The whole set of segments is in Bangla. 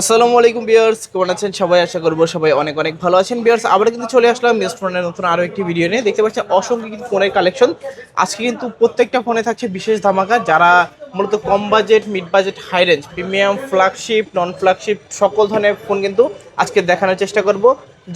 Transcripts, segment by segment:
আসসালামু আলাইকুম বিয়ার্স কেমন আছেন? সবাই আশা করব সবাই অনেক অনেক ভালো আছেন। বিয়ার্স আবার কিন্তু চলে আসলাম বেস্ট ফোনের নতুন আরও একটি ভিডিও নিয়ে। দেখতে পাচ্ছেন, অসংখ্য কিন্তু ফোনের কালেকশন আজকে কিন্তু প্রত্যেকটা ফোনে থাকছে বিশেষ ধামাকা, যারা মূলত কম budget mid budget high range premium flagship non flagship সকল ধরনের ফোন কিন্তু আজকে দেখানোর চেষ্টা করব।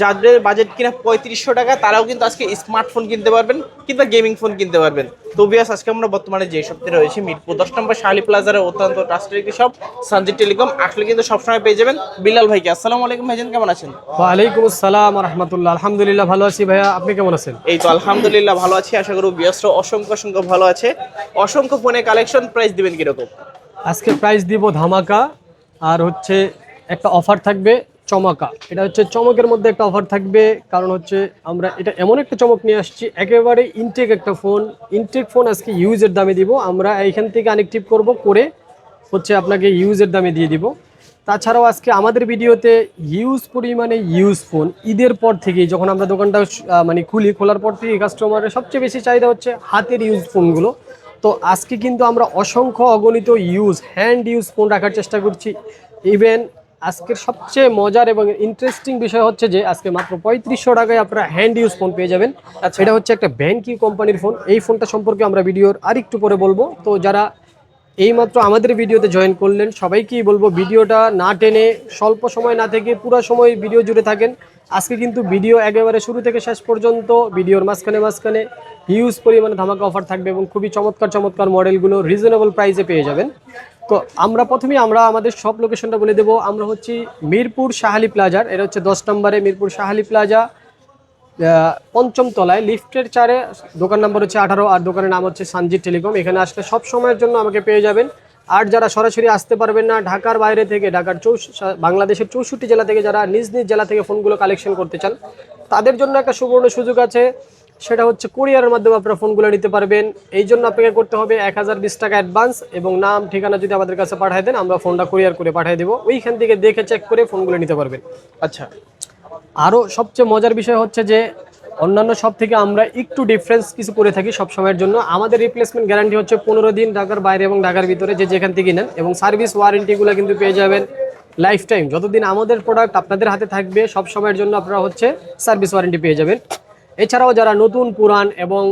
যাদের বাজেট কিনা পঁয়ত্রিশশো টাকা তারাও কিন্তু আজকে স্মার্টফোন কিনতে পারবেন কিংবা গেমিং ফোন কিনতে পারবেন। তো বিয়াস আজকে আমরা বর্তমানে যে সপ্তাহে রয়েছে মিরপুর দশ নম্বর শাহালি প্লাজারের অত্যন্ত ট্রাস্টেড একটি সব সঞ্জিত টেলিকম আসলে কিন্তু সবসময় পেয়ে যাবেন বিলাল ভাইকে। আসসালামু আলাইকুম ভাইজান কেমন আছেন? ওয়ালাইকুম আসসালাম রহমতুল্লাহ আলহামদুলিল্লাহ ভালো আছি ভাইয়া। আপনি কেমন আছেন? এই তো আলহামদুলিল্লাহ ভালো আছি। আশা করব বিয়াসরা অসংখ্য অসংখ্য ভালো আছে। অসংখ্য ফোনে কালেকশন প্রাইস দিবেন কীরকম? আজকে প্রাইস দিব ধামাকা। আর হচ্ছে একটা অফার থাকবে। চমকা। এটা হচ্ছে চমকের মধ্যে একটা অফার থাকবে, কারণ হচ্ছে আমরা এটা এমন একটা চমক নিয়ে আসছি, একেবারে ইনটেক একটা ফোন ইনটেক ফোন আজকে ইউজের দামে দিব। আমরা এইখান থেকে কানেক্টিভ করব করে হচ্ছে আপনাকে ইউজের দামে দিয়ে দিব। তাছাড়াও আজকে আমাদের ভিডিওতে ইউজ পরিমাণে ইউজ ফোন ঈদের পর থেকেই যখন আমরা দোকানটা মানে খুলি, খোলার পর থেকেই কাস্টমারের সবচেয়ে বেশি চাহিদা হচ্ছে হাতের ইউজ ফোনগুলো তো আজকে কিন্তু আমরা অসংখ্য অগণিত ইউজ হ্যান্ড ইউজ ফোন রাখার চেষ্টা করছি। ইভেন আজকের সবচেয়ে মজার এবং ইন্টারেস্টিং বিষয় হচ্ছে যে আজকে মাত্র পঁয়ত্রিশশো টাকায় আপনারা হ্যান্ড ইউজ ফোন পেয়ে যাবেন। আচ্ছা এটা হচ্ছে একটা ব্যাংকি কোম্পানির ফোন এই ফোনটা সম্পর্কে আমরা ভিডিওর আরেকটু পরে বলব। তো যারা এইমাত্র আমাদের ভিডিওতে জয়েন করলেন, সবাইকেই বলব ভিডিওটা না টেনে স্বল্প সময় না থেকে পুরো সময় ভিডিও জুড়ে থাকেন। আজকে কিন্তু ভিডিও একেবারে শুরু থেকে শেষ পর্যন্ত ভিডিওর মাঝখানে মাঝখানে হিউজ পরিমাণে ধামাকা অফার থাকবে এবং খুবই চমৎকার চমৎকার মডেলগুলো রিজনেবল প্রাইসে পেয়ে যাবেন। তো আমরা প্রথমেই আমরা আমাদের সব লোকেশনটা বলে দেবো। আমরা হচ্ছি মিরপুর শাহালি প্লাজার এটা হচ্ছে দশ নম্বরে মিরপুর শাহালি প্লাজা পঞ্চম তলায় লিফটের চারে দোকান নাম্বার হচ্ছে আঠারো আর দোকানের নাম হচ্ছে সানজিৎ টেলিকম। এখানে আসলে সব সময়ের জন্য আমাকে পেয়ে যাবেন। আর যারা সরাসরি আসতে পারবেন না, ঢাকার বাইরে থেকে, ঢাকার চৌ বাংলাদেশের চৌষট্টি জেলা থেকে যারা নিজ নিজ জেলা থেকে ফোনগুলো কালেকশন করতে চান, তাদের জন্য একটা সুবর্ণ সুযোগ আছে। সেটা হচ্ছে কুরিয়ারের মাধ্যমে আপনারা ফোনগুলো নিতে পারবেন। এই জন্য আপনাকে করতে হবে এক হাজার বিশ টাকা অ্যাডভান্স এবং নাম ঠিকানা যদি আমাদের কাছে পাঠিয়ে দেন আমরা ফোনটা কুরিয়ার করে পাঠিয়ে দেবো। ওইখান থেকে দেখে চেক করে ফোনগুলো নিতে পারবেন। আচ্ছা। আরও সবচেয়ে মজার বিষয় হচ্ছে যে অন্যান্য সব থেকে আমরা একটু ডিফারেন্স কিছু করে থাকি সব সময়ের জন্য। আমাদের রিপ্লেসমেন্ট গ্যারান্টি হচ্ছে পনেরো দিন ঢাকার বাইরে এবং ঢাকার ভিতরে যে যেখান থেকে নেন এবং সার্ভিস ওয়ারেন্টিগুলো কিন্তু পেয়ে যাবেন লাইফ টাইম যতদিন আমাদের প্রোডাক্ট আপনাদের হাতে থাকবে সব সময়ের জন্য আপনারা হচ্ছে সার্ভিস ওয়ারেন্টি পেয়ে যাবেন। এছাড়াও যারা নতুন পুরান এবং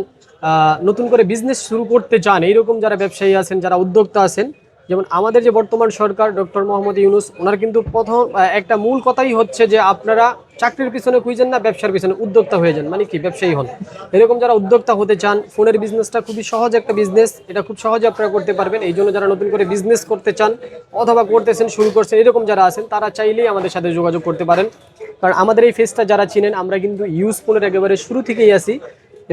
নতুন করে বিজনেস শুরু করতে চান, এইরকম যারা ব্যবসায়ী আছেন, যারা উদ্যোক্তা আছেন, যেমন আমাদের যে বর্তমান সরকার, ডক্টর মোহাম্মদ ইউনুস, ওনার কিন্তু প্রথম একটা মূল কথাই হচ্ছে যে আপনারা চাকরির পিছনে খুঁজেন না, ব্যবসার পিছনে উদ্যোক্তা হয়ে যান মানে কি, ব্যবসায়ী হন। এরকম যারা উদ্যোক্তা হতে চান, ফোনের বিজনেসটা খুবই সহজ একটা বিজনেস এটা খুব সহজে আপনারা করতে পারবেন, এই জন্য যারা নতুন করে বিজনেস করতে চান, অথবা করতেছেন, শুরু করছেন, এরকম যারা আছেন, তারা চাইলেই আমাদের সাথে যোগাযোগ করতে পারেন। কারণ আমাদের এই ফেসটা যারা চিনেন, আমরা কিন্তু ইউজ ফোনের একেবারে শুরু থেকেই আসি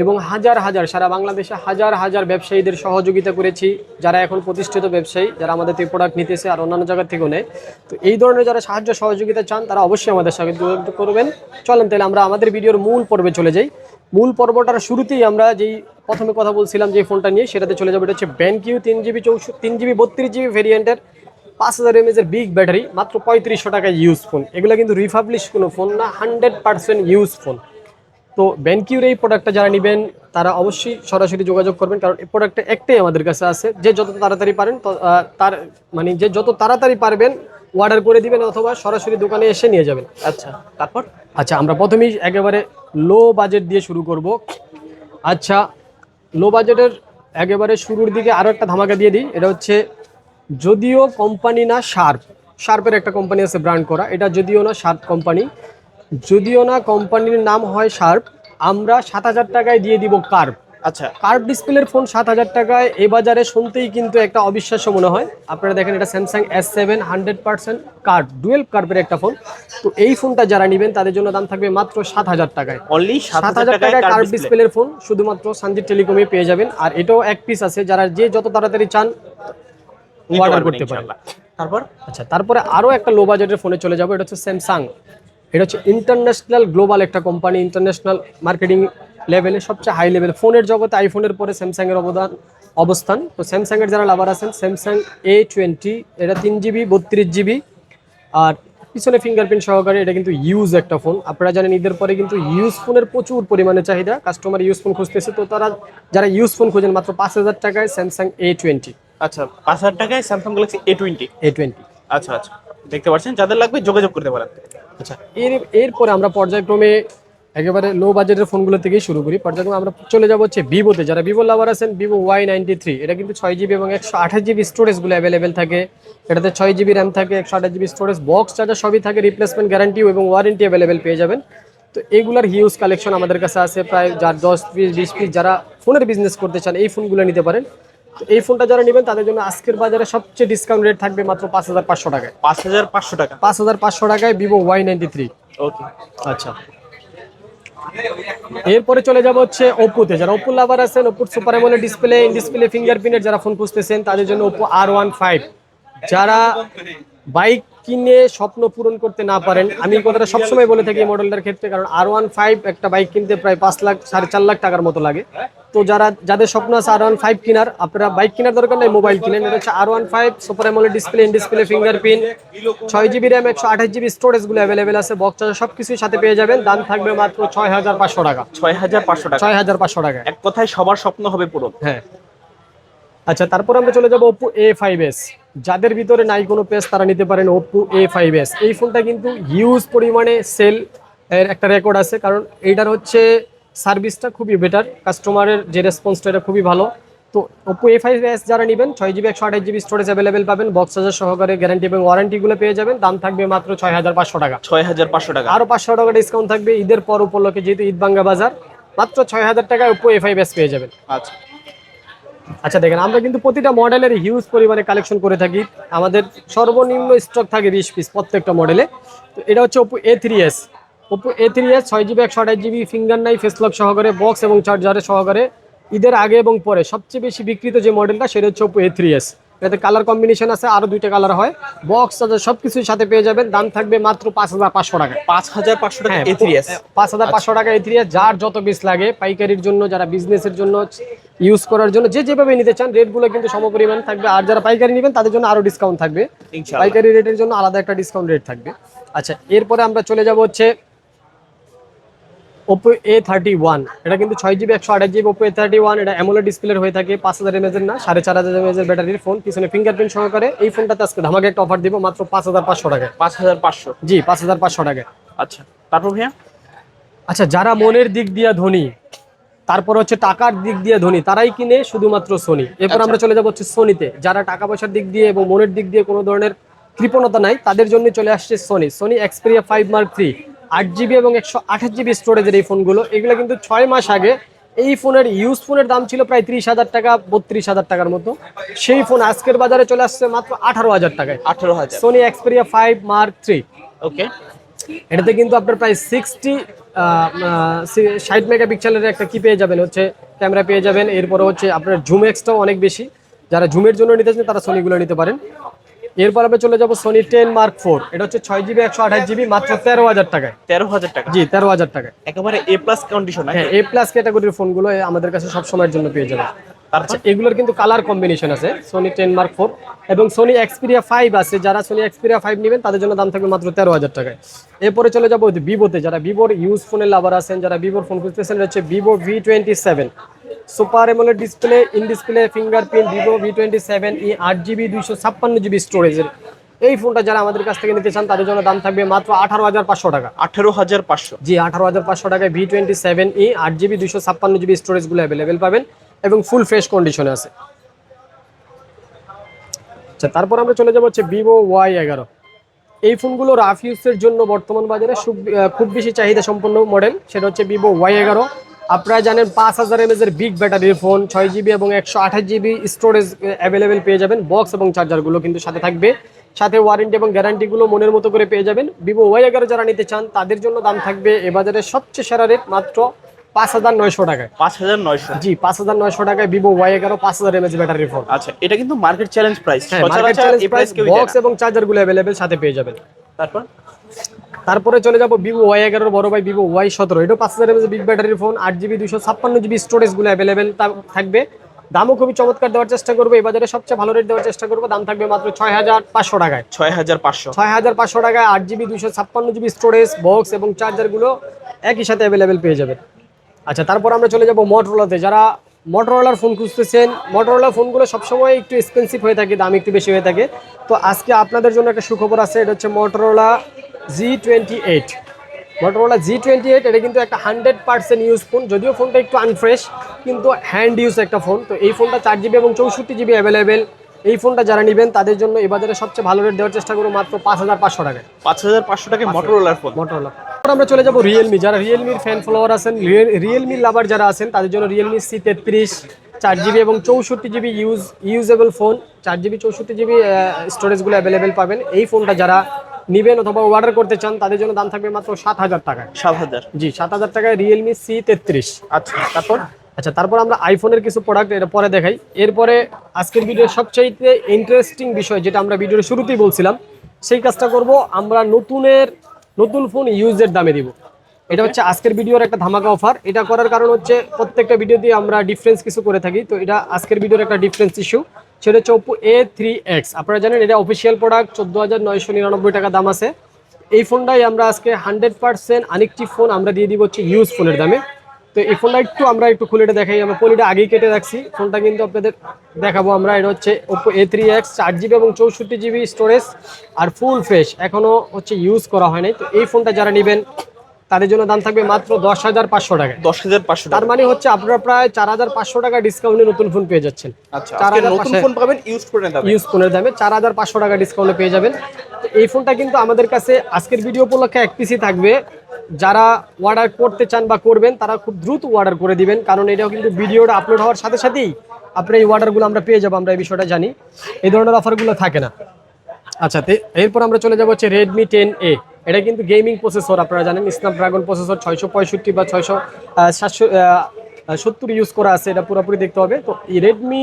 এবং হাজার হাজার, সারা বাংলাদেশে হাজার হাজার ব্যবসায়ীদের সহযোগিতা করেছি, যারা এখন প্রতিষ্ঠিত ব্যবসায়ী, যারা আমাদের থেকে প্রোডাক্ট নিতেছে আর অন্যান্য জায়গা থেকেও নেয়। তো এই ধরনের যারা সাহায্য, সহযোগিতা চান, তারা অবশ্যই আমাদের সাথে যোগাযোগ করবেন। চলেন তাহলে আমরা আমাদের ভিডিওর মূল পর্বে চলে যাই। মূল পর্বটার শুরুতেই আমরা যেই প্রথমে কথা বলছিলাম যে ফোনটা নিয়ে, সেটাতে চলে যাব। এটা হচ্ছে ব্যানকিউ তিন জিবি চৌষট্টি তিন জিবি বত্রিশ জিবি ভেরিয়েন্টের পাঁচ হাজার এমএজের বিগ ব্যাটারি মাত্র পঁয়ত্রিশশো টাকায় ইউজ ফোন এগুলো কিন্তু রিফাবলিশ কোনো ফোন না হান্ড্রেড পার্সেন্ট ইউজ ফোন তো ব্যানকিউর এই প্রোডাক্টটা যারা নেবেন তারা অবশ্যই সরাসরি যোগাযোগ করবেন কারণ এই প্রোডাক্টটা একটাই আমাদের কাছে আছে। যে যত তাড়াতাড়ি পারেন তার মানে যে যত তাড়াতাড়ি পারবেন অর্ডার করে দিবেন অথবা সরাসরি দোকানে এসে নিয়ে যাবেন। আচ্ছা তারপর? আচ্ছা আমরা প্রথমেই একেবারে লো বাজেট দিয়ে শুরু করব। আচ্ছা লো বাজেটের একেবারে শুরুর দিকে আরও একটা ধামাকা দিয়ে দিই। এটা হচ্ছে যদিও কোম্পানি না শার্প। শার্পের একটা কোম্পানি আছে ব্র্যান্ড করা। এটা যদিও না শার্প কোম্পানি। যদিও না কোম্পানির নাম হয় শার্প আমরা সাত হাজার টাকায় দিয়ে দিব কার্ভ। আচ্ছা। কার্ভ ডিসপ্লের ফোন সাত হাজার টাকায় এ বাজারে শুনতেই কিন্তু একটা অবিশ্বাস্য মনে হয়। আপনারা দেখেন এটা Samsung S seven hundred percent curve dual কার্ভের একটা ফোন। তো এই ফোনটা যারা নেবেন তাদের জন্য দাম থাকবে মাত্র সাত হাজার টাকায়। অনলি সাত হাজার টাকায় কার্ভ ডিসপ্লের ফোন শুধুমাত্র সানজিৎ টেলিকমে পেয়ে যাবেন। আর এটাও এক পিস আছে। যারা যে যত তাড়াতাড়ি চান অর্ডার করতে পারেন তারপর? আচ্ছা তারপরে আরও একটা লো বাজেটের ফোনে চলে যাব এটা হচ্ছে স্যামসাং এটা হচ্ছে ইন্টারন্যাশনাল গ্লোবাল একটা কোম্পানি ইন্টারন্যাশনাল মার্কেটিং লেভেলে সবচেয়ে হাই লেভেল ফোনের জগতে আইফোনের পরে স্যামসাংয়ের অবদান অবস্থান। তো স্যামসাংয়ের যারা লাভার আছেন স্যামসাং এ টোয়েন্টি এটা তিন জিবি বত্রিশ জিবি আর পিছনে ফিঙ্গারপ্রিন্ট সহকারে এটা কিন্তু ইউজ একটা ফোন আপনারা জানেন ঈদের পরে কিন্তু ইউজ ফোনের প্রচুর পরিমাণে চাহিদা। কাস্টমার ইউজ ফোন খুঁজতেছে তো তারা যারা ইউজ ফোন খুঁজেন মাত্র পাঁচ হাজার টাকায় স্যামসাং এ টোয়েন্টি আচ্ছা পাঁচ হাজার টাকায় Samsung Galaxy A twenty A twenty আচ্ছা আচ্ছা। দেখতে পাচ্ছেন যাদের লাগবে যোগাযোগ করতে পারেন। আচ্ছা এর এরপরে আমরা পর্যায়ক্রমে একেবারে লো বাজেটের ফোনগুলো থেকেই শুরু করি। পর্যায়ক্রমে আমরা চলে যাব হচ্ছে ভিভোতে। যারা ভিভো লাভার আছেন ভিভো ওয়াই নাইনটি থ্রি এটা কিন্তু ছয় জিবি এবং একশো আঠাশ জিবি স্টোরেজগুলো অ্যাভেলেবেল থাকে। এটাতে ছয় জিবি র্যাম থাকে একশো আঠাশ জিবি স্টোরেজ বক্স চার্জার সবই থাকে রিপ্লেসমেন্ট গ্যারান্টি এবং ওয়ারেন্টি অ্যাভেলেবেল পেয়ে যাবেন। তো এগুলার হিউজ কালেকশন আমাদের কাছে আছে প্রায় যার দশ পিস বিশ পিস যারা ফোনের বিজনেস করতে চান এই ফোনগুলো নিতে পারেন। তো এই ফোনটা যারা নেবেন তাদের জন্য আজকের বাজারে সবচেয়ে ডিসকাউন্ট রেট থাকবে মাত্র পাঁচ হাজার পাঁচশো টাকায়। পাঁচ হাজার পাঁচশো টাকা। পাঁচ হাজার পাঁচশো টাকায় Vivo Y ninety three okay. আচ্ছা। এরপরে চলে যাব হচ্ছে ওপোতে যারা ওপো লাভার আছেন ওপুর super AMOLED display in display ফিঙ্গারপ্রিন্টের যারা ফোন খুঁজতেছেন, তাদের জন্য ওপো আর ওয়ান ফাইভ যারা বাইক কিনে স্বপ্ন পূরণ করতে না পারেন। আমি কথাটা সবসময় বলে থাকি মডেলটার ক্ষেত্রে কারণ আর ওয়ান ফাইভ একটা বাইক কিনতে প্রায় পাঁচ লাখ সাড়ে চার লাখ টাকার মতো লাগে। তো যারা যাদের স্বপ্ন আছে আর ওয়ান ফাইভ কেনার আপনারা বাইক কেনার দরকার নেই মোবাইল কিনেন। এটা হচ্ছে R one five super AMOLED display in display fingerprint ছয় জিবি র্যাম একশো আঠাশ জিবি স্টোরেজগুলো অ্যাভেলেবেল আছে বক্স চার্জার সব কিছুর সাথে পেয়ে যাবেন। দাম থাকবে মাত্র ছয় হাজার পাঁচশো টাকা। ছয় হাজার পাঁচশো টাকা। ছয় হাজার পাঁচশো টাকা এক কথায় সবার স্বপ্ন হবে পুরো হ্যাঁ। আচ্ছা তারপর আমরা চলে যাব ওপো এ ফাইভ এস যাদের ভিতরে নাই কোনো পেস তারা নিতে পারেন ওপো এ ফাইভ এস এই ফোনটা কিন্তু হিউজ পরিমাণে সেল এর একটা রেকর্ড আছে কারণ এইটার হচ্ছে সার্ভিসটা খুবই বেটার কাস্টমারের যে রেসপন্সটা এটা খুবই ভালো। তো ওপো এ ফাইভ এস যারা নেবেন ছয় জিবি একশো আঠাশ জিবি স্টোরেজ অ্যাভেলেবেল পাবেন বক্স চার্জার সহকারে গ্যারান্টি এবং ওয়ারেন্টিগুলো পেয়ে যাবেন দাম থাকবে মাত্র ছয় হাজার পাঁচশো টাকা। ছয় হাজার পাঁচশো টাকা। আরও পাঁচশো টাকা ডিসকাউন্ট থাকবে ঈদের পর উপলক্ষে যেহেতু ঈদ বাঙ্গা বাজার মাত্র ছয় হাজার টাকায় ওপো এ ফাইভ এস পেয়ে যাবেন। আচ্ছা। আচ্ছা দেখেন, আমরা কিন্তু প্রতিটা মডেলের হিউজ পরিমাণে কালেকশন করে থাকি। আমাদের সর্বনিম্ন স্টক থাকে বিশ পিস প্রত্যেকটা মডেলে তো এটা হচ্ছে Oppo A three S Oppo A three S ছয় জিবি একশো আঠাশ জিবি ফিঙ্গার নাই ফেসলক সহকারে বক্স এবং চার্জারের সহকারে, ঈদের আগে এবং পরে সবচেয়ে বেশি বিক্রিত যে মডেলটা সেটা হচ্ছে ওপো এ থ্রি এস এটাতে কালার কম্বিনেশন আছে আরও দুইটা কালার হয়। বক্স চার্জার সব কিছুর সাথে পেয়ে যাবেন দাম থাকবে মাত্র পাঁচ হাজার পাঁচশো টাকা। পাঁচ হাজার পাঁচশো টাকা হ্যাঁ পাঁচ হাজার পাঁচশো টাকা থ্রি যার যত পিস লাগে পাইকারির জন্য যারা বিজনেসের জন্য ইউজ করার জন্য যে যেভাবে নিতে চান রেটগুলো কিন্তু সমপরিমাণ থাকবে। আর যারা পাইকারি নেবেন তাদের জন্য আরও ডিসকাউন্ট থাকবে। ইনশাআল্লাহ। পাইকারি রেটের জন্য আলাদা একটা ডিসকাউন্ট রেট থাকবে। আচ্ছা এরপরে আমরা চলে যাব হচ্ছে ওপো এ থার্টি ওয়ান এটা কিন্তু ছয় জিবি একশো আঠাশ GB Oppo A thirty one এটা অ্যামোলেড ডিসপ্লের হয়ে থাকে পাঁচ হাজার এমএজের না সাড়ে চার হাজার এমএজের ব্যাটারির ফোন পিছনে ফিঙ্গারপ্রিন্ট সহকারে এই ফোনটাতে আজকে ধামাকে একটা অফার দিব মাত্র পাঁচ হাজার পাঁচশো টাকায়। পাঁচ হাজার পাঁচশো? জি পাঁচ হাজার পাঁচশো টাকায়। আচ্ছা তারপর ভাইয়া? আচ্ছা যারা মনের দিক দিয়ে ধনী তারপর হচ্ছে টাকার দিক দিয়ে ধনী তারাই কিনে শুধুমাত্র সোনি এরপর আমরা চলে যাব হচ্ছে সোনিতে যারা টাকা পয়সার দিক দিয়ে এবং মনের দিক দিয়ে কোনো ধরনের কৃপণতা নাই তাদের জন্য চলে আসছে Sony Sony Xperia five mark three আট জিবি এবং একশো আঠাশ জিবি স্টোরেজের এই ফোনগুলো এগুলো কিন্তু ছয় মাস আগে এই ফোনের ইউজ ফোনের দাম ছিল প্রায় ত্রিশ হাজার টাকা বত্রিশ হাজার টাকার মতো। সেই ফোন আজকের বাজারে চলে আসছে মাত্র আঠারো হাজার টাকায়। আঠারো হাজার। Sony Xperia five mark three okay এটাতে কিন্তু আপনার প্রায় সিক্সটি ষাট মেগাপিক্সেলের একটা কি পেয়ে যাবেন হচ্ছে ক্যামেরা পেয়ে যাবেন। এরপরে হচ্ছে আপনার জুম এক্সটাও অনেক বেশি। যারা জুমের জন্য নিতে চান তারা সোনিগুলো নিতে পারেন। এরপর আমরা চলে যাব সোনি টেন মার্ক ফোর এটা হচ্ছে ছয় জিবি একশো আঠাশ জিবি মাত্র তেরো হাজার টাকায়। তেরো হাজার টাকা। জি তেরো হাজার টাকায়। একেবারে এ প্লাস কন্ডিশন হ্যাঁ এ প্লাস ক্যাটাগরির ফোনগুলো আমাদের কাছে সব সময়ের জন্য পেয়ে যাবে। তারপর? আচ্ছা এগুলোর কিন্তু কালার কম্বিনেশন আছে সোনি টেন মার্ক ফোর এবং সোনি এক্সপিরিয়া ফাইভ আছে যারা সোনি এক্সপিরিয়া ফাইভ নেবেন তাদের জন্য দাম থাকবে মাত্র তেরো হাজার টাকায়। এরপরে চলে যাব ভিভোতে যারা ভিভোর ইউজ ফোনের লাভার আছেন যারা ভিভোর ফোন খুঁজতেছেন হচ্ছে Vivo V twenty seven super AMOLED display in display fingerprint Vivo V twenty seven e আট জিবি দুইশো ছাপ্পান্ন জিবি স্টোরেজের এই ফোনটা যারা আমাদের কাছ থেকে নিতে চান তাদের জন্য দাম থাকবে মাত্র আঠারো হাজার পাঁচশো টাকা। আঠারো হাজার পাঁচশো। জি আঠারো হাজার পাঁচশো টাকায় ভি টোয়েন্টি সেভেন ই আট জিবি দুশো ছাপ্পান্ন জিবি স্টোরেজগুলো অ্যাভেলেবেল পাবেন এবং ফুল ফ্রেশ কন্ডিশনে আছে। আচ্ছা তারপর আমরা চলে যাব হচ্ছে ভিভো ওয়াই এগারো। এই ফোনগুলো রাফ ইউজের জন্য বর্তমান বাজারে খুব বেশি চাহিদা সম্পন্ন মডেল সেটা হচ্ছে ভিভো ওয়াই এগারো। আপনারা জানেন পাঁচ হাজার এমএজ এর বিগ ব্যাটারির ফোন ছয় জিবি এবং একশো আঠাশ জিবি স্টোরেজ অ্যাভেলেবেল পেয়ে যাবেন। বক্স এবং চার্জারগুলো কিন্তু সাথে থাকবে। সাথে ওয়ারেন্টি এবং গ্যারান্টিগুলো মনের মতো করে পেয়ে যাবেন। ভিভো ওয়াই এগারো যারা নিতে চান তাদের জন্য দাম থাকবে এ বাজারে সবচেয়ে সেরা রেট মাত্র পাঁচ হাজার নয়শো টাকায়। পাঁচ হাজার নয়শো। জি পাঁচ হাজার নয়শো টাকায় ভিভো ওয়াই এগারো পাঁচ হাজার এমএজ ব্যাটারির ফোন আচ্ছা এটা কিন্তু market challenge price market challenge price box এবং চার্জারগুলো অ্যাভেলেবেল সাথে পেয়ে যাবেন। তারপর? তারপরে চলে যাব ভিভো ওয়াই এগারোর বড় ভাই ভিভো ওয়াই সতেরো। এটা পাঁচ হাজার বিগ ব্যাটারির ফোন আট জিবি দুশো ছাপ্পান্ন জিবি স্টোরেজগুলো অ্যাভেলেবেল থাকবে। দামও খুবই চমৎকার দেওয়ার চেষ্টা করব। এই বাজারে সবচেয়ে ভালো রেট দেওয়ার চেষ্টা করব। দাম থাকবে মাত্র ছয় হাজার পাঁচশো টাকায়। ছয় হাজার পাঁচশো। ছয় হাজার পাঁচশো টাকায় আট জিবি দুশো ছাপ্পান্ন জিবি স্টোরেজ বক্স এবং চার্জারগুলো একই সাথে অ্যাভেলেবেল পেয়ে যাবেন। আচ্ছা তারপর আমরা চলে যাব মোটরোলাতে যারা মোটরোলার ফোন খুঁজতেছেন মোটরোলা ফোনগুলো সবসময় একটু এক্সপেন্সিভ হয়ে থাকে দাম একটু বেশি হয়ে থাকে। তো আজকে আপনাদের জন্য একটা সুখবর আছে এটা হচ্ছে Motorola G twenty eight Motorola G twenty eight এটা কিন্তু একটা হান্ড্রেড পার্সেন্ট ইউজ ফোন যদিও ফোনটা একটু আনফ্রেশ কিন্তু হ্যান্ড ইউজ একটা ফোন তো এই ফোনটা চার জিবি এবং চৌষট্টি জিবি অ্যাভেলেবেল এই ফোনটা যারা নেবেন তাদের জন্য এই বাজারে সবচেয়ে ভালো রেট দেওয়ার চেষ্টা করব মাত্র পাঁচ হাজার পাঁচশো টাকায়। পাঁচ হাজার পাঁচশো টাকা মোটরোলার ফোন মোটরোলা আমরা চলে যাব রিয়েলমি যারা রিয়েলমির ফ্যান ফলোয়ার আছেন রিয়েলমি লাভার যারা আছেন তাদের জন্য রিয়েলমি সি তেত্রিশ চার জিবি এবং চৌষট্টি জিবি ইউজ ইউজেবল ফোন চার জিবি চৌষট্টি জিবি স্টোরেজগুলো অ্যাভেলেবেল পাবেন। এই ফোনটা যারা নিবেন অথবা অর্ডার করতে চান তাদের জন্য দাম থাকবে মাত্র সাত হাজার টাকায়। সাত হাজার। জি সাত হাজার টাকায় রিয়েলমি সি তেত্রিশ। আচ্ছা। তারপর? আচ্ছা তারপর আমরা আইফোনের কিছু প্রোডাক্ট এটা পরে দেখাই। এরপরে আজকের ভিডিওর সবচাইতে ইন্টারেস্টিং বিষয় যেটা আমরা ভিডিওর শুরুতেই বলছিলাম সেই কাজটা করব। আমরা নতুনের নতুন ফোন ইউজের দামে দিব। এটা হচ্ছে আজকের ভিডিওর একটা ধামাকা অফার এটা করার কারণ হচ্ছে প্রত্যেকটা ভিডিও দিয়ে আমরা ডিফারেন্স কিছু করে থাকি। তো এটা আজকের ভিডিওর একটা ডিফারেন্স ইস্যু সেটা হচ্ছে ওপো এ থ্রি এক্স আপনারা জানেন, এটা অফিসিয়াল প্রোডাক্ট চোদ্দ হাজার নয়শো নিরানব্বই টাকা দাম আছে। এই ফোনটাই আমরা আজকে হান্ড্রেড পার্সেন্ট আরেকটি ফোন আমরা দিয়ে দিব হচ্ছে ইউজ ফোনের দামে। তো এই ফোনটা একটু আমরা একটু খুলে এটা দেখাই, আমরা পলিটা আগেই কেটে রাখছি। ফোনটা কিন্তু আপনাদের দেখাবো আমরা, এটা হচ্ছে ওপো এ থ্রি এক্স চার জিবি এবং চৌষট্টি জিবি স্টোরেজ আর ফুল ফ্রেশ এখনও হচ্ছে ইউজ করা হয় নাই। তো এই ফোনটা যারা নেবেন তাদের জন্য দাম থাকবে মাত্র দশ হাজার পাঁচশো টাকা। দশ হাজার পাঁচশো তার মানে হচ্ছে আপনারা প্রায় চার হাজার পাঁচশো টাকা ডিসকাউন্টে নতুন ফোন পেয়ে যাচ্ছেন। আচ্ছা চার হাজার ফোন পাবেন ইউজ ফোনের দামে। ইউজ ফোনের দামে চার হাজার পাঁচশো টাকা ডিসকাউন্টে পেয়ে যাবেন। এই ফোনটা কিন্তু আমাদের কাছে আজকের ভিডিও উপলক্ষে এক পিসি থাকবে। যারা অর্ডার করতে চান বা করবেন তারা খুব দ্রুত অর্ডার করে দিবেন। কারণ এটাও কিন্তু ভিডিওটা আপলোড হওয়ার সাথে সাথেই আপনার এই অর্ডারগুলো আমরা পেয়ে যাব আমরা এই বিষয়টা জানি। এই ধরনের অফারগুলো থাকে না। আচ্ছা এরপর আমরা চলে যাব হচ্ছে রেডমি টেন এ এটা কিন্তু গেমিং প্রসেসর আপনারা জানেন স্ন্যাপড্রাগন প্রসেসর ছয়শো পঁয়ষট্টি বা ছয়শো সাতশো সত্তর ইউজ করা আছে এটা পুরোপুরি দেখতে হবে। তো এই রেডমি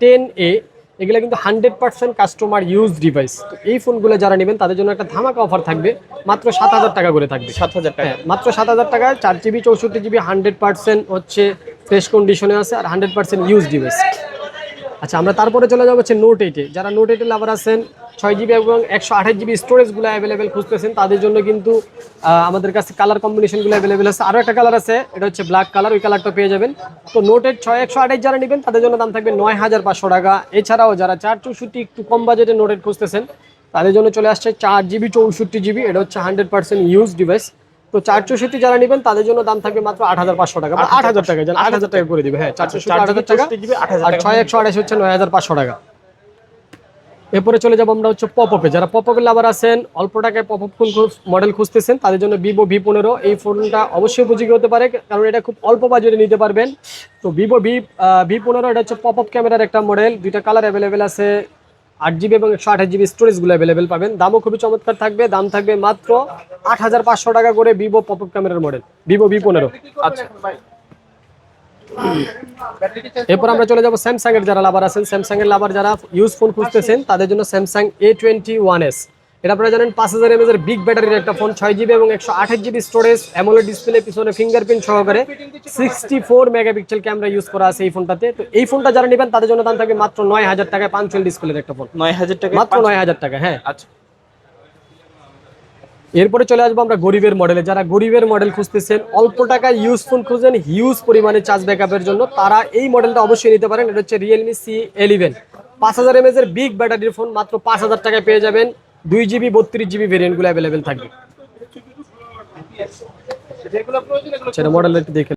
টেন এ এগুলো কিন্তু hundred percent customer use device তো এই ফোনগুলো যারা নেবেন তাদের জন্য একটা ধামাকা অফার থাকবে মাত্র সাত হাজার টাকা করে থাকবে। সাত হাজার টাকা। হ্যাঁ মাত্র সাত হাজার টাকায় চার জিবি চৌষট্টি জিবি হান্ড্রেড পার্সেন্ট হচ্ছে ফ্রেশ কন্ডিশনে আছে আর হান্ড্রেড পার্সেন্ট ইউজ ডিভাইস আচ্ছা আমরা তারপরে চলে যাব হচ্ছে নোট এইটে যারা নোট এইটে লাভার আছেন, ছয় জিবি এবং একশো আঠাশ জিবি স্টোরেজগুলো অ্যাভেলেবেল খুঁজতেছেন, তাদের জন্য কিন্তু আমাদের কাছে কালার কম্বিনেশনগুলো অ্যাভেলেবেল আছে। আরও একটা কালার আছে, এটা হচ্ছে ব্ল্যাক কালার ওই কালারটা পেয়ে যাবেন। তো নোট এইট ছয়, একশো আঠাশ যারা নেবেন, তাদের জন্য দাম থাকবে নয় হাজার পাঁচশো টাকা। এছাড়াও যারা চার চৌষট্টি একটু কম বাজেটে নোট এইট খুঁজতেছেন, তাদের জন্য চলে আসছে চার জিবি চৌষট্টি জিবি এটা হচ্ছে হান্ড্রেড পার্সেন্ট ইউজ ডিভাইস তো চার চৌষট্টি যারা নেবেন তাদের জন্য দাম থাকবে মাত্র আট হাজার পাঁচশো টাকা। আট হাজার টাকা যেন আট হাজার টাকা করে দিবে। হ্যাঁ চার চৌষট্টি আট হাজার টাকা। আর ছয় একশো আঠাশ হচ্ছে নয় হাজার পাঁচশো টাকা। এরপরে চলে যাব আমরা হচ্ছে পপ আপে যারা পপ আপে লাভার আছেন অল্প টাকায় পপ আপ ফোন মডেল খুঁজতেছেন তাদের জন্য ভিভো ভি পনেরো। এই ফোনটা অবশ্যই উপযোগী হতে পারে কারণ এটা খুব অল্প বাজেটে নিতে পারবেন। তো ভিভো ভি ভি পনেরো এটা হচ্ছে পপ আপ ক্যামেরার একটা মডেল দুইটা কালার অ্যাভেলেবেল আছে। আট জিবি এবং একশো আঠাশ জিবি স্টোরেজগুলো অ্যাভেলেবেল পাবেন। দামও খুবই চমৎকার থাকবে। দাম থাকবে মাত্র আট হাজার পাঁচশো টাকা করে ভিভো পপ আপ ক্যামেরার মডেল ভিভো ভি পনেরো। আচ্ছা। এরপর আমরা চলে যাব স্যামসাং এর যারা লাভার আছেন স্যামসাং এর লাভার যারা ইউজ ফোন খুঁজতেছেন, তাদের জন্য Samsung A twenty one S এটা আপনারা জানেন পাঁচ হাজার এমএজ এর বিগ ব্যাটারির একটা ফোন ছয় জিবি এবং একশো আঠাশ জিবি স্টোরেজ অ্যামোলেড ডিসপ্লে পিছনে ফিঙ্গারপ্রিন্ট সহকারে। Sixty four megapixel camera use করা আছে এই ফোনটাতে তো এই ফোনটা যারা নেবেন তাদের জন্য দাম থাকবে মাত্র নয় হাজার টাকায় পাঁচশো ডিসপ্লের একটা ফোন নয় হাজার টাকা মাত্র নয় হাজার টাকা হ্যাঁ। আচ্ছা। এরপরে চলে আসব আমরা গরিবের মডেলে যারা গরিবের মডেল খুঁজতেছেন অল্প টাকায় ইউজ ফোন খুঁজছেন হিউজ পরিমাণে চার্জ ব্যাকআপের জন্য তারা এই মডেলটা অবশ্যই নিতে পারেন। এটা হচ্ছে রিয়েলমি সি এলিভেন পাঁচ হাজার এমএজ এর বিগ ব্যাটারির ফোন মাত্র পাঁচ হাজার টাকায় পেয়ে যাবেন। দুই জিবি বত্রিশ জিবি ভেরিয়েন্টগুলো অ্যাভেলেবেল থাকবে। সেটা মডেল একটু দেখে